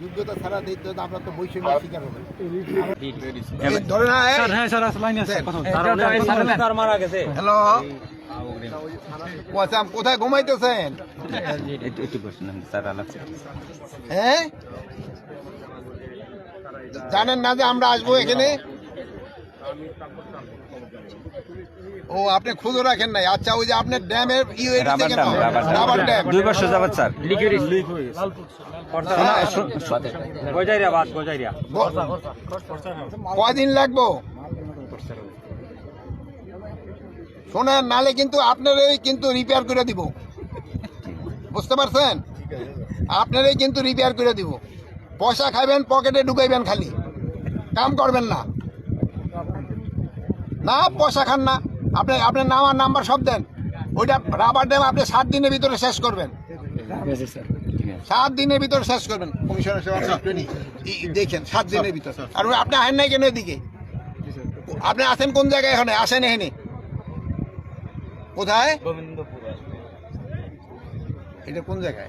যোগ্যতা ছাড়া দিতে আমরা তো বৈষম্য শিকার হবে ধরে না হ্যাঁ স্যার আসলে আছে কথা বলুন। হ্যালো? কোথায় ঘুমাইতেছেন? হ্যাঁ? জানেন না যে আমরা আসব এখানে? ও আপনি খুঁজো রাখেন নাই। আচ্ছা ওই যে আপনার ড্যামের রাবার? Dam rubber dam. দুই বছর যাবত স্যার। হ্যাঁ, ব- কয়দিন লাগবো? শোনেন নালে কিন্তু আপনারই কিন্তু রিপেয়ার করে দিব। বুঝতে পারছেন? আপনারই কিন্তু রিপেয়ার করে দিব। পয়সা খাইবেন পকেটে ঢুকাইবেন খালি। কাম করবেন না। না পয়সা খান না। আপনি আপনার নাম আর নাম্বার সব দেন। ওইটা রাবার ড্যাম আপনি সাত দিনের ভিতরে শেষ করবেন। সাত দিনের ভিতরে শেষ করবেন। কমিশনার সাহেব দেখেন সাত দিনের ভিতরে। আর ওই আপনি আসেন নাই কেন এদিকে? আপনি আছেন কোন জায়গায় এখানে? আসেন এখানে। কোথায়? এটা কোন জায়গায়?